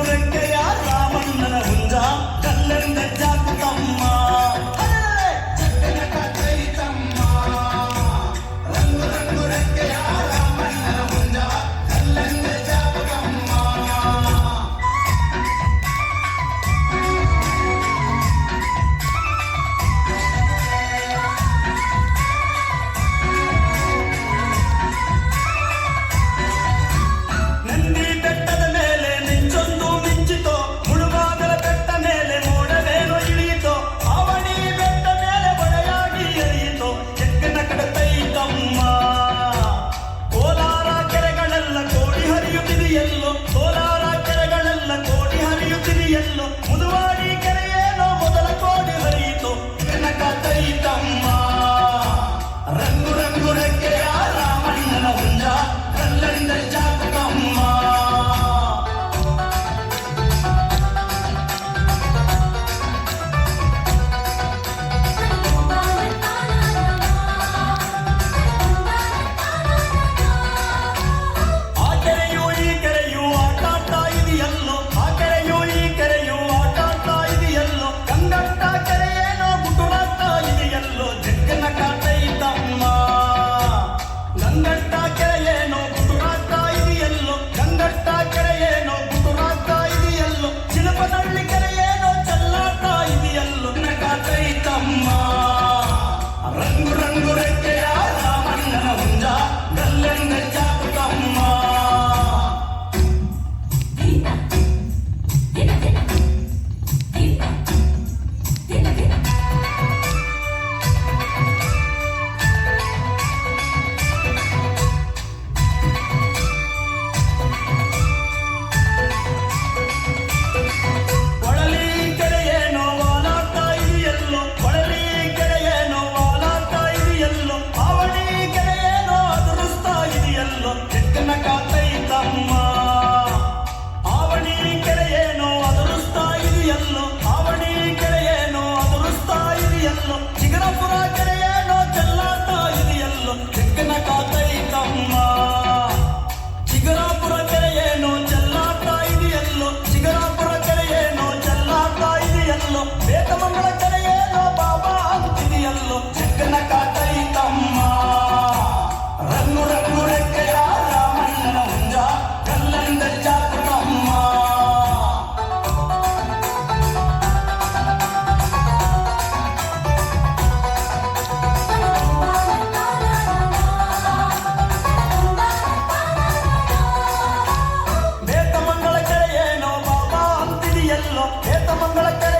உரைக்கையார் ராமன் உஞ்சா கல்லன் கச்சா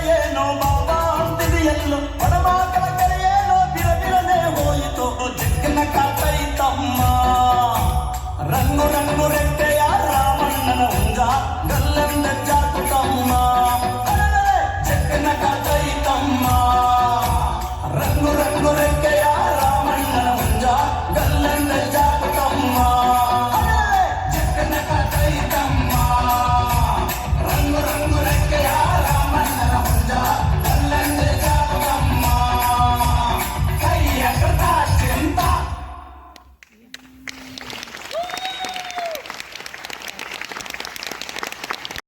ಬೇತಮಂಗಲ ಕೆರೆಯೇನೋ ಬಾಬಾ ಅಂತಿದೆಯಲ್ಲೋ